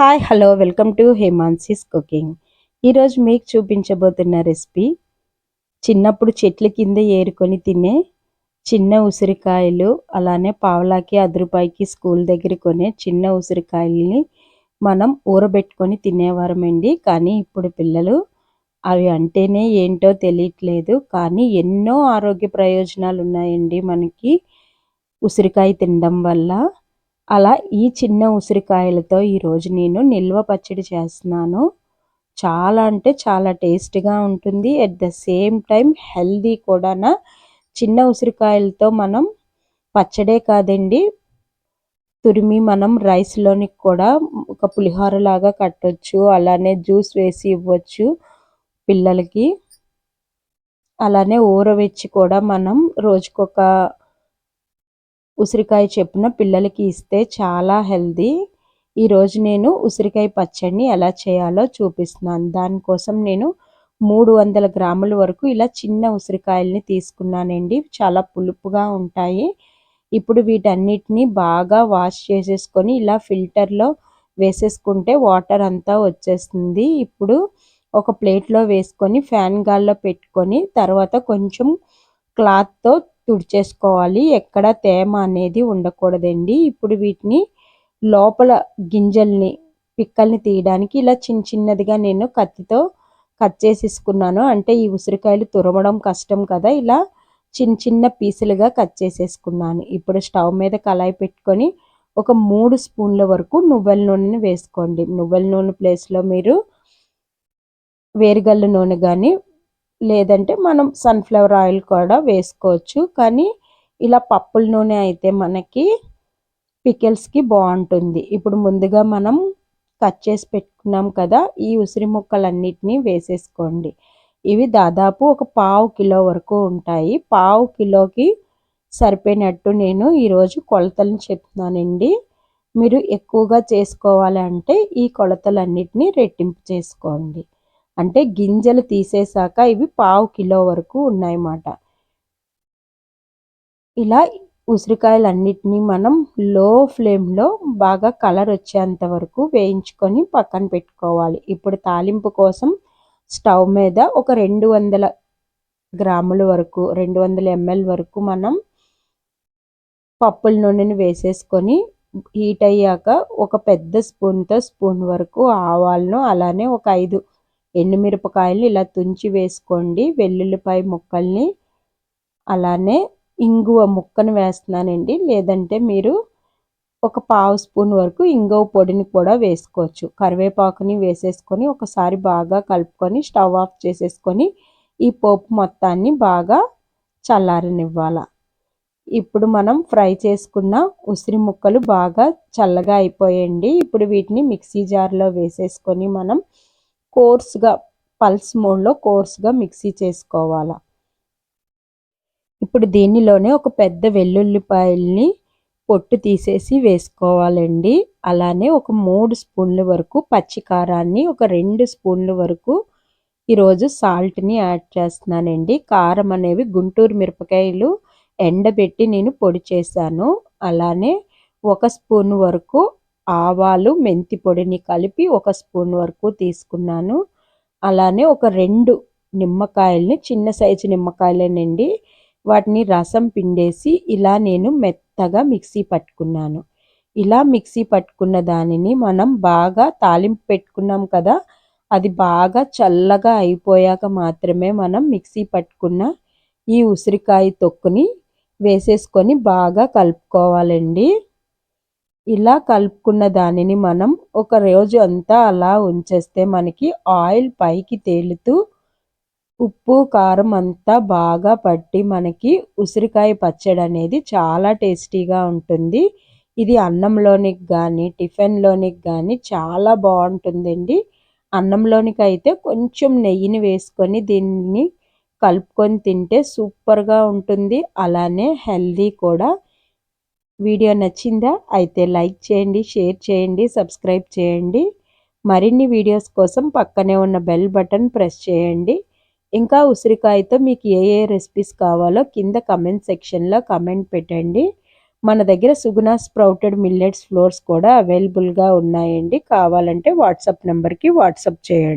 Hi hello welcome to Hemansi's cooking ఈరోజు మీకు చూపించబోతున్న recipe చిన్నప్పుడు చెట్ల కింద ఏరుకొని తినే చిన్న ఉసిరికాయలు అలానే పావలాకి అదురుపాయికి స్కూల్ దగ్గర కొనే చిన్న ఉసిరికాయలని మనం ఊరబెట్టుకొని తినేవారమండి. కానీ ఇప్పుడు పిల్లలు అవి అంటేనే ఏంటో తెలియట్లేదు. కానీ ఎన్నో ఆరోగ్య ప్రయోజనాలు ఉన్నాయండి మనకి ఉసిరికాయ తినడం వల్ల. అలా ఈ చిన్న ఉసిరికాయలతో ఈరోజు నేను నిల్వ పచ్చడి చేస్తున్నాను. చాలా అంటే చాలా టేస్ట్గా ఉంటుంది. At the same time healthy కూడా చిన్న ఉసిరికాయలతో మనం పచ్చడే కాదండి. తురిమి మనం రైస్లోని కూడా ఒక పులిహోర లాగా కట్టొచ్చు. అలానే జ్యూస్ వేసి ఇవ్వచ్చు పిల్లలకి. అలానే ఊరవెచ్చి కూడా మనం రోజుకొక ఉసిరికాయ చెప్పున పిల్లలకి ఇస్తే చాలా హెల్దీ. ఈరోజు నేను ఉసిరికాయ పచ్చడిని ఎలా చేయాలో చూపిస్తున్నాను. దానికోసం నేను మూడు వందల గ్రాముల వరకు ఇలా చిన్న ఉసిరికాయల్ని తీసుకున్నానండి. చాలా పులుపుగా ఉంటాయి. ఇప్పుడు వీటన్నిటిని బాగా వాష్ చేసేసుకొని ఇలా ఫిల్టర్లో వేసేసుకుంటే వాటర్ అంతా వచ్చేస్తుంది. ఇప్పుడు ఒక ప్లేట్లో వేసుకొని ఫ్యాన్ గాల్లో పెట్టుకొని తర్వాత కొంచెం క్లాత్తో తుడిచేసుకోవాలి. ఎక్కడ తేమ అనేది ఉండకూడదండి. ఇప్పుడు వీటిని లోపల గింజల్ని పిక్కల్ని తీయడానికి ఇలా చిన్న చిన్నదిగా నేను కత్తితో కట్ చేసేసుకున్నాను. అంటే ఈ ఉసిరికాయలు తురమడం కష్టం కదా. ఇలా చిన్న చిన్న పీసులుగా కట్ చేసేసుకున్నాను. ఇప్పుడు స్టవ్ మీద కళాయి పెట్టుకొని ఒక మూడు స్పూన్ల వరకు నువ్వుల నూనెని వేసుకోండి. నువ్వుల నూనె ప్లేస్లో మీరు వేరుగల్ల నూనె కానీ లేదంటే మనం సన్ఫ్లవర్ ఆయిల్ కూడా వేసుకోవచ్చు. కానీ ఇలా పప్పుల నూనె అయితే మనకి పికిల్స్కి బాగుంటుంది. ఇప్పుడు ముందుగా మనం కట్ చేసి పెట్టుకున్నాం కదా ఈ ఉసిరి ముక్కలన్నిటినీ వేసేసుకోండి. ఇవి దాదాపు ఒక పావు కిలో వరకు ఉంటాయి. పావు కిలోకి సరిపోయినట్టు నేను ఈరోజు కొలతలను చెప్తున్నానండి. మీరు ఎక్కువగా చేసుకోవాలంటే ఈ కొలతలన్నిటినీ రెట్టింపు చేసుకోండి. అంటే గింజలు తీసేసాక ఇవి పావు కిలో వరకు ఉన్నాయన్నమాట. ఇలా ఉసిరికాయలన్నిటినీ మనం లో ఫ్లేమ్లో బాగా కలర్ వచ్చేంత వరకు వేయించుకొని పక్కన పెట్టుకోవాలి. ఇప్పుడు తాలింపు కోసం స్టవ్ మీద ఒక రెండు వందల గ్రాముల వరకు రెండు వందల ఎంఎల్ వరకు మనం పప్పుల నూనెని వేసేసుకొని హీట్ అయ్యాక ఒక పెద్ద స్పూన్తో స్పూన్ వరకు ఆవాలను అలానే ఒక ఐదు ఎండుమిరపకాయలు ఇలా తుంచి వేసుకోండి. వెల్లుల్లిపాయ ముక్కల్ని అలానే ఇంగువ ముక్కను వేస్తున్నానండి. లేదంటే మీరు ఒక పావు స్పూన్ వరకు ఇంగువ పొడిని కూడా వేసుకోవచ్చు. కరివేపాకుని వేసేసుకొని ఒకసారి బాగా కలుపుకొని స్టవ్ ఆఫ్ చేసేసుకొని ఈ పోపు మొత్తాన్ని బాగా చల్లారనివ్వాలి. ఇప్పుడు మనం ఫ్రై చేసుకున్న ఉసిరి ముక్కలు బాగా చల్లగా అయిపోయండి. ఇప్పుడు వీటిని మిక్సీ జార్లో వేసేసుకొని మనం కోర్స్గా పల్స్ మోడ్లో కోర్స్గా మిక్సీ చేసుకోవాలి. ఇప్పుడు దీనిలోనే ఒక పెద్ద వెల్లుల్లిపాయల్ని పొట్టు తీసేసి వేసుకోవాలండి. అలానే ఒక మూడు స్పూన్ల వరకు పచ్చికారాన్ని ఒక రెండు స్పూన్ల వరకు ఈరోజు సాల్ట్ని యాడ్ చేస్తున్నానండి. కారం అనేవి గుంటూరు మిరపకాయలు ఎండబెట్టి నేను పొడి చేశాను. అలానే ఒక స్పూన్ వరకు ఆవాలు మెంతి పొడిని కలిపి ఒక స్పూన్ వరకు తీసుకున్నాను. అలానే ఒక రెండు నిమ్మకాయల్ని చిన్న సైజు నిమ్మకాయలేనండి వాటిని రసం పిండేసి ఇలా నేను మెత్తగా మిక్సీ పట్టుకున్నాను. ఇలా మిక్సీ పట్టుకున్న దానిని మనం బాగా తాలింపు పెట్టుకున్నాం కదా అది బాగా చల్లగా అయిపోయాక మాత్రమే మనం మిక్సీ పట్టుకున్న ఈ ఉసిరికాయ తొక్కుని వేసేసుకొని బాగా కలుపుకోవాలండి. ఇలా కలుపుకున్న దానిని మనం ఒక రోజు అంతా అలా ఉంచేస్తే మనకి ఆయిల్ పైకి తేలుతూ ఉప్పు కారం అంతా బాగా పట్టి మనకి ఉసిరికాయ పచ్చడి అనేది చాలా టేస్టీగా ఉంటుంది. ఇది అన్నంలోనికి కానీ టిఫిన్లోనికి కానీ చాలా బాగుంటుందండి. అన్నంలోనికి అయితే కొంచెం నెయ్యిని వేసుకొని దీన్ని కలుపుకొని తింటే సూపర్గా ఉంటుంది. అలానే హెల్దీ కూడా. వీడియో నచ్చిందా అయితే లైక్ చేయండి షేర్ చేయండి సబ్స్క్రైబ్ చేయండి. మరిన్ని వీడియోస్ కోసం పక్కనే ఉన్న బెల్ బటన్ ప్రెస్ చేయండి. ఇంకా ఉసిరికాయతో మీకు ఏ ఏ రెసిపీస్ కావాలో కింద కమెంట్ సెక్షన్లో కమెంట్ పెట్టండి. మన దగ్గర సుగుణ స్ప్రౌటెడ్ మిల్లెట్స్ ఫ్లోర్స్ కూడా అవైలబుల్గా ఉన్నాయండి. కావాలంటే వాట్సాప్ నెంబర్కి వాట్సాప్ చేయండి.